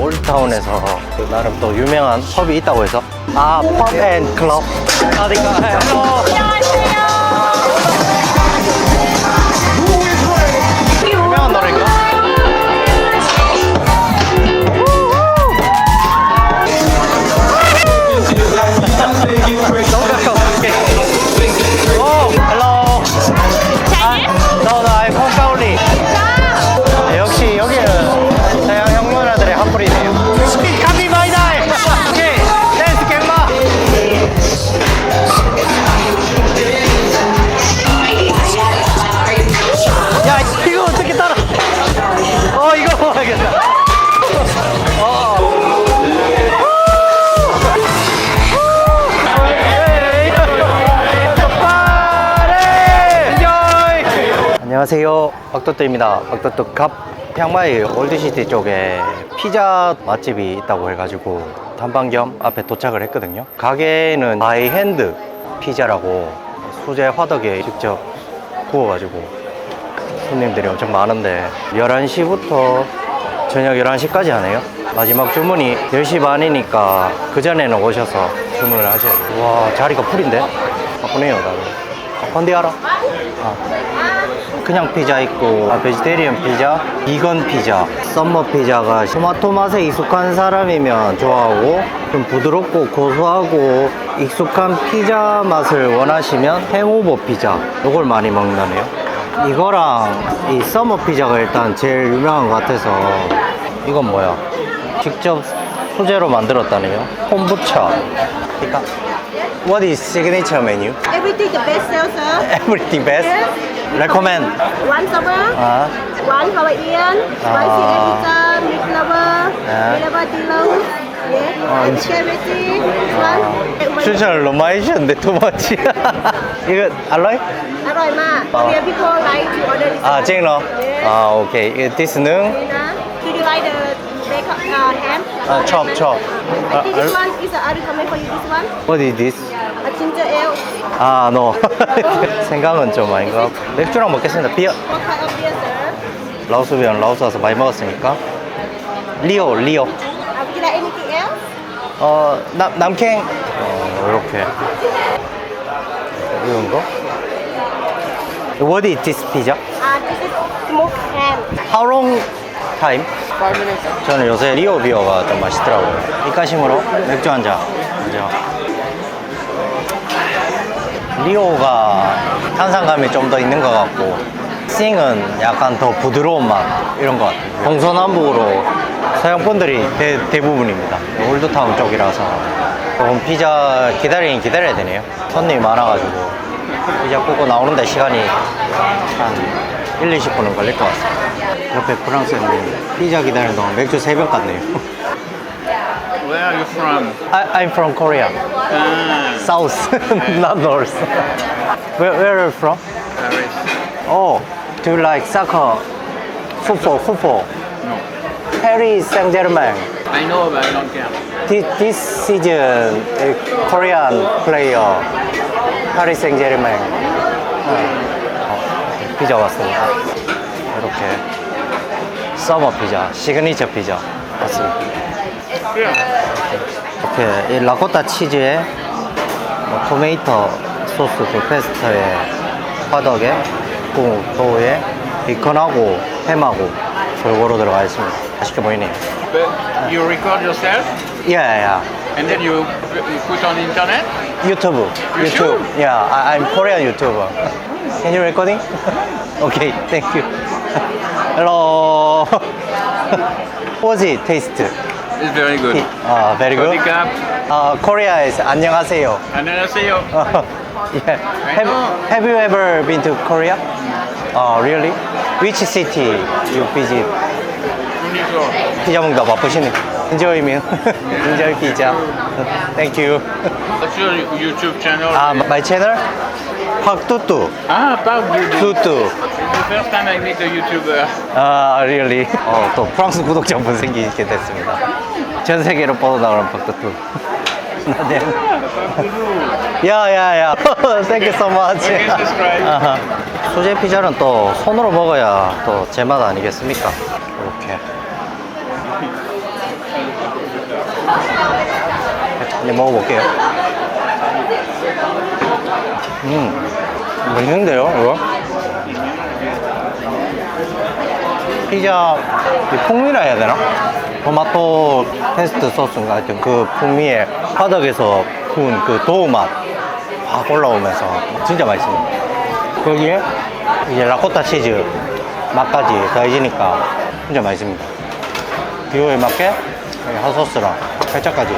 올타운에서 그 나름 또 유명한 펍이 있다고 해서 아, 펍앤 클럽. 어디가? 유명한 박도토입니다. 박도토 갑 향마이 올드시티 쪽에 피자 맛집이 있다고 해가지고 단방 겸 앞에 도착을 했거든요. 가게는 바이핸드 피자라고 수제 화덕에 직접 구워가지고 손님들이 엄청 많은데 11시부터 저녁 11시까지 하네요. 마지막 주문이 10시 반이니까 그전에는 오셔서 주문을 하셔야 돼요. 와 자리가 풀인데? 바쁘네요 다들. 컨디 알아? 아. 그냥 피자 있고 아, 베지테리언 피자, 비건 피자, 썸머 피자가 토마토 맛에 익숙한 사람이면 좋아하고 좀 부드럽고 고소하고 익숙한 피자 맛을 원하시면 행오버 피자 이걸 많이 먹는다네요 이거랑 이 썸머 피자가 일단 제일 유명한 것 같아서 이건 뭐야 직접 소재로 만들었다네요 콤부차 그러니까 What is signature menu? Everything the best sir. Everything best? Yes. Recommend One sour, 아, one Hawaiian, spicy egg pizza, meat lover, Yeah. meat lover deluxe. Yeah. Oh, and it's- spaghetti. One. One. 추천을 너무 많이 주셨는데 투머치 이거 알로이? อร่อยมาก Oh. Here people like to order this 아 one. 쨍러? Yes. 아 오케이 디스는? Nah. Do you like the bacon uh, ham? 아 첩, 첩 I think this one is I recommend for you this one. What is this? 아 노. 생각은 좀 아닌가 맥주랑 먹겠습니다 비어 What kind of beer, sir? 라오스 비어는 라오스 와서 많이 먹었으니까 리오 리오 Uh, would you like anything else? 어 남, 남캥 어 이렇게 이런 거 What is this pizza? Uh, this is smoked ham. How long time? Five minutes. 저는 요새 리오 비어가 좀 맛있더라고요. 입가심으로 맥주 한 잔. 그죠? 리오가 탄산감이 좀 더 있는 것 같고, 싱은 약간 더 부드러운 맛, 이런 것 같아요. 동서남북으로 분들이 대, 대부분입니다. 올드타운 쪽이라서. 조금 피자 기다리긴 기다려야 되네요. 손님이 많아가지고. 피자 굽고 나오는데 시간이 한 1, 20분은 걸릴 것 같습니다. 옆에 프랑스 형님 피자 기다리는 동안 맥주 3병 깠네요. Where are you from? I, I'm from Korea. Ah, South, not North. Where, where are you from? Paris. Oh, do you like soccer? Football, football. No. Paris Saint-Germain. I know, but I don't care. This, this season, a Korean player, Paris Saint-Germain. 어, 피자 왔습니다. 이렇게 서머 피자, 시그니처 피자 왔습니다. 이렇게 이 라코타 치즈에 뭐 토메이토 소스 그 페스터에 화덕에 그 도우에 베이컨하고 햄하고 골고루 들어가 있습니다. 맛있게 보이네요. But you record yourself 야야야. and then you, you put on internet? 유튜브. You 유튜브. sure? Yeah, I, I'm Korean YouTuber. Can you recording? okay, thank you. Hello. What's it taste? It's very good. Uh, very good. Handicap. Uh, Korea is 안녕하세요. 안녕하세요. yeah. Have, have you ever been to Korea? Oh, really? Which city you visit? Uniqlo. 피자 먹다 바쁘시네. Enjoy meal. Enjoy pizza. Thank you. What's your YouTube channel? 아, my channel? 박뚜뚜. ah, Park Dudu. 뚜뚜. It's the first time I meet a YouTuber. 아, really? 어, 또 프랑스 구독자분 생기게 됐습니다. 전 세계로 뻗어나가는 박뚜뚜. 네. 야, 야, 야. Thank you so much. 수제 피자는 또 손으로 먹어야 또 제맛 아니겠습니까? 이렇게. 네, 먹어볼게요. 음, 맛있는데요, 이거? 피자 이 풍미라 해야 되나? 토마토 페스트 소스인가 하여튼 그 풍미에 바닥에서 구운 그 도우 맛 확 올라오면서 진짜 맛있습니다. 거기에 이제 라코타 치즈 맛까지 더해지니까 진짜 맛있습니다. 비오에 맞게 핫소스랑 살짝까지.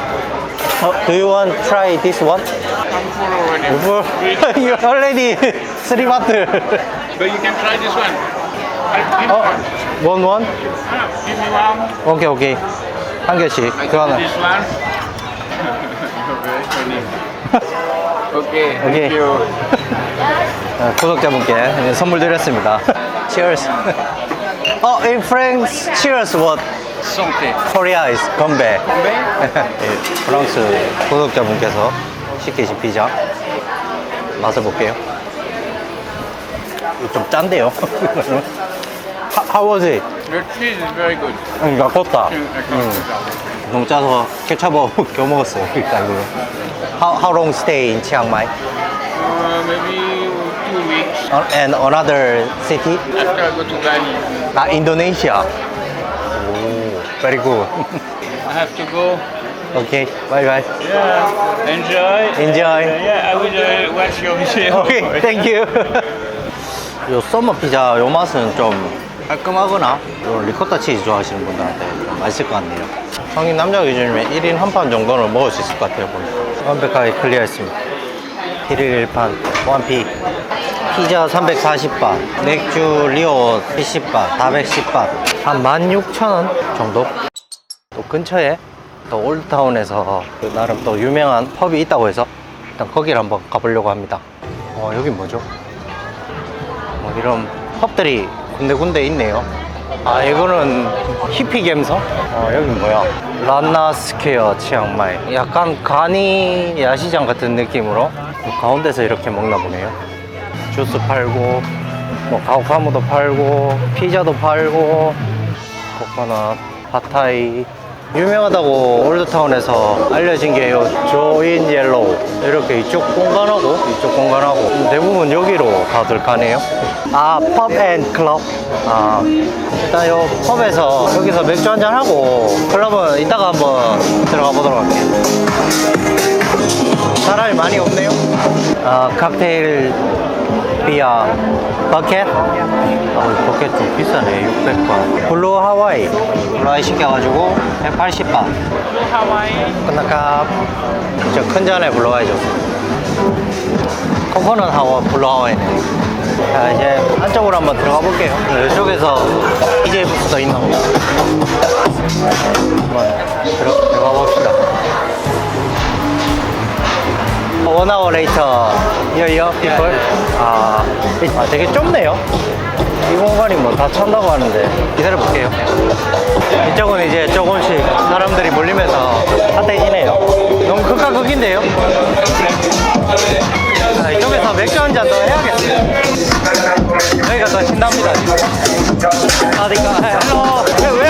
어, do you want try this one? I'm full already. you already three bottle. But you can try this one. 어, one one? ah, give me one. 오케이 오케이 한 개씩. I 그거는 give this one. Okay, thank you. 어, 구독자분께 선물 드렸습니다. Cheers. 어, in France, cheers what? Santé. Korea is 건배. 예, 프랑스 구독자분께서 시키신 피자 맛을 볼게요. 이거 좀 짠데요. How- How was it? The cheese is very good. 응, 라코타. I can't 너무 짜서 케찹하고 겨우 먹었어요. 일단 이거. How, how long stay in Chiang Mai? Uh, maybe two weeks Uh, And another city? after I go to Bali. 아, 인도네시아. 오, very good. I have to go. 오케이, bye bye. Yeah. Enjoy. Enjoy. Yeah, I will uh, watch your video. 오케이, 땡큐. 요 썸머 피자 요 맛은 좀 깔끔하거나 요 리코타 치즈 좋아하시는 분들한테 좀 맛있을 것 같네요. 성인 남자 기준이면 1인 한 판 정도는 먹을 수 있을 것 같아요. 보니까. 완벽하게 클리어했습니다. 1일 1판, 1피. 피자 340바, 맥주 리오 70바, 410바, 한 16,000원 정도? 또 근처에 또 올드타운에서 그 나름 또 유명한 펍이 있다고 해서 일단 거기를 한번 가보려고 합니다. 어, 여기 뭐죠? 뭐 이런 펍들이 군데군데 있네요. 아, 이거는 히피 갬성? 어, 여기 뭐야? 라나 스퀘어 치앙마이. 약간 가니 야시장 같은 느낌으로 가운데서 이렇게 먹나 보네요. 주스 팔고, 뭐 가오카무도 팔고, 피자도 팔고, 코코넛, 팟타이. 유명하다고 올드타운에서 알려진 게 요 조인 옐로우. 이렇게 이쪽 공간하고 이쪽 공간하고 대부분 여기로 다들 가네요. 아 펍앤 클럽 아 일단 요 펍에서 여기서 맥주 한잔 하고 클럽은 이따가 한번 들어가 보도록 할게요. 사람이 많이 없네요. 아 칵테일 비아 버켓 아, 이 버켓 좀 비싸네 600바 블루 하와이. 블루 하와이 시켜가지고 180바 끝나갑 저큰 잔에 블루 하와이 줬습니다 코코넛 하와 블루 하와이네. 자 이제 안쪽으로 한번 들어가 볼게요. 이쪽에서 부스도 있나 보다. 한번 들어, 들어가 봅시다 One hour later, here, here, people. 아, 이- 아, 되게 좁네요. 이 공간이 뭐 다 찬다고 하는데 기다려 볼게요. 이쪽은 이제 조금씩 사람들이 몰리면서 핫해지네요. 너무 극과 극인데요. 아, 이쪽에서 맥주 한 잔 더 해야겠어요. 여기가 더 신납니다. 어디가? 헬로. Where are you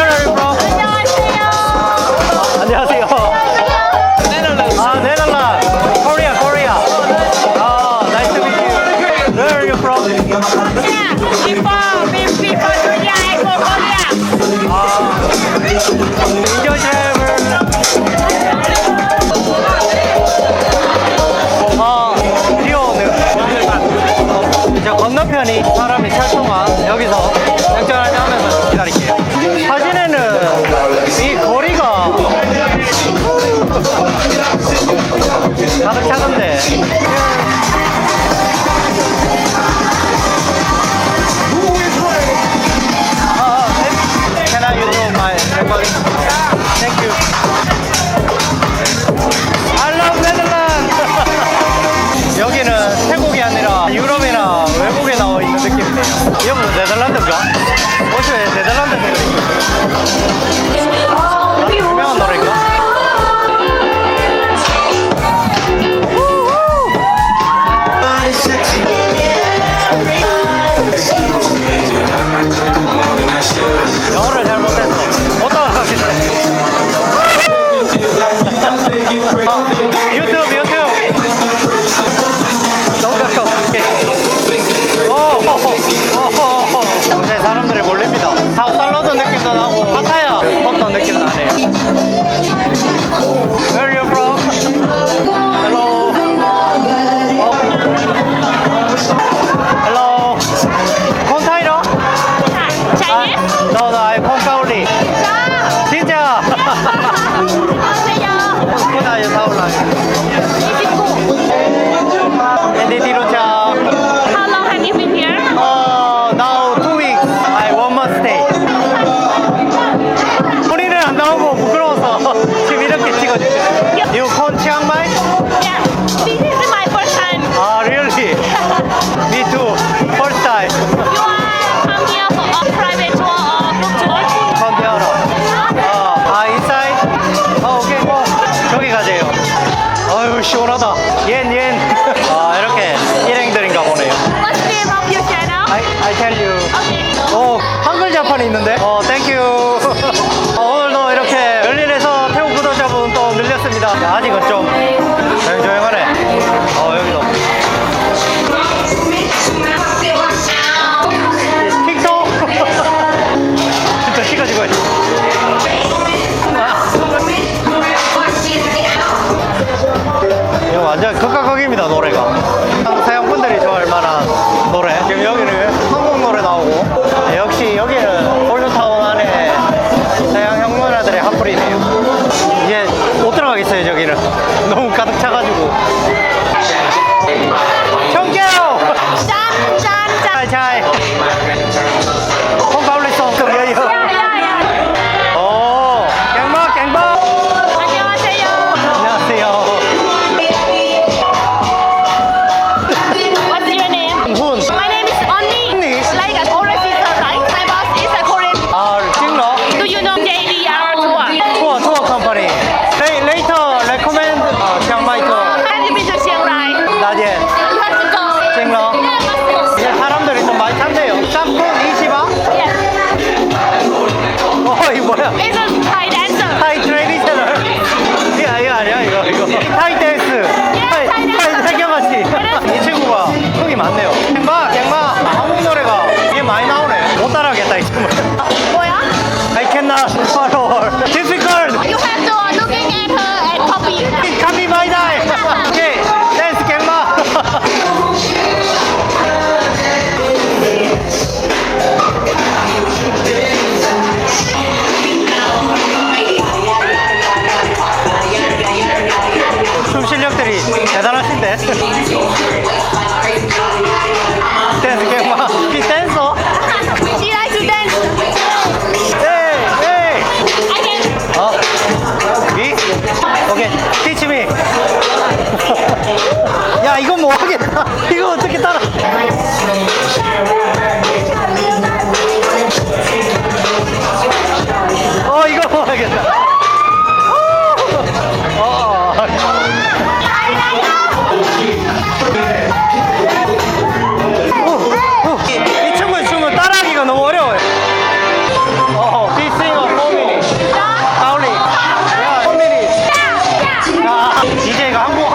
DJ가 한국,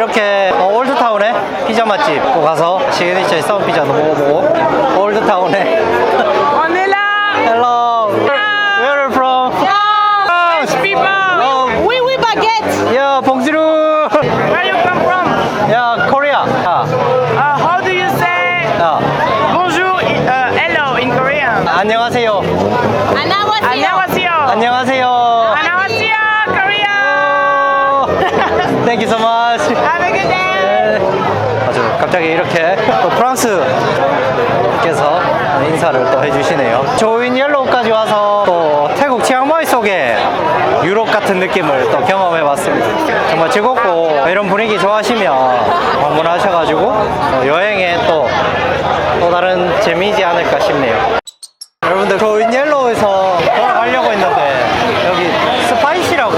이렇게 어, 올드타운에 피자 맛집 또 가서 시그니처의 싸움 피자도 먹어보고 올드타운에! Hello. Where 이렇게 또 프랑스 께서 인사를 또 해주시네요. 조인 옐로우까지 와서 또 태국 치앙마이 속에 유럽 같은 느낌을 또 경험해 봤습니다. 정말 즐겁고 이런 분위기 좋아하시면 방문하셔가지고 어, 여행에 또, 또 다른 재미지 않을까 싶네요. 여러분들 조인 옐로우에서 돌아가려고 했는데 여기 스파이시라고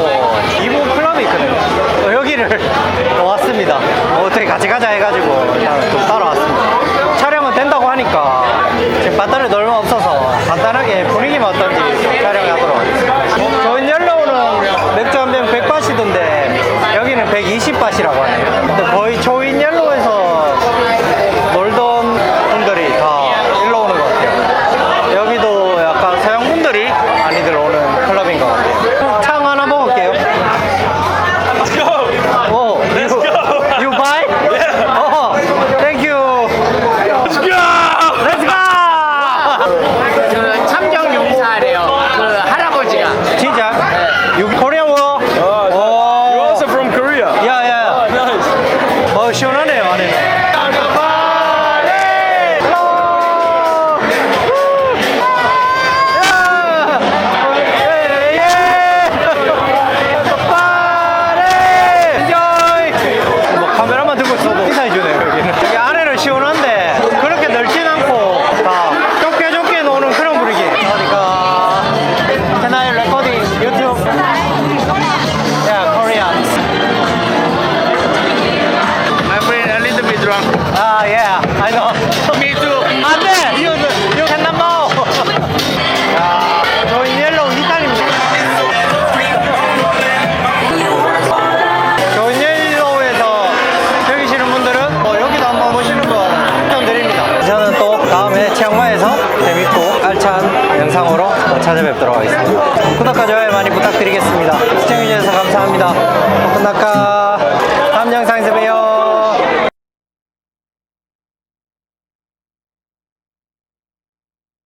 이모 클럽이 있거든요. 또 여기를 또 왔습니다. 어, 어떻게 같이 가자 해가지고 일단 좀 따라왔습니다. 촬영은 된다고 하니까 지금 배터리 얼마 없어서 간단하게 분위기만 어떤지 촬영하도록 하겠습니다. 조인 옐로우는 맥주 한 병 100바시던데 여기는 120바시 Ah, yeah, I know. Me too. 안 돼! You, you cannot know. 야, 저희 옐로우 이탈입니다. 저희 옐로우에서 즐기시는 분들은 뭐 여기도 한번 오시는 거 추천드립니다. 저는 또 다음에 치앙마이에서 재밌고 알찬 영상으로 또 찾아뵙도록 하겠습니다. 구독과 좋아요 많이 부탁드리겠습니다. 시청해주셔서 감사합니다. 끝나까.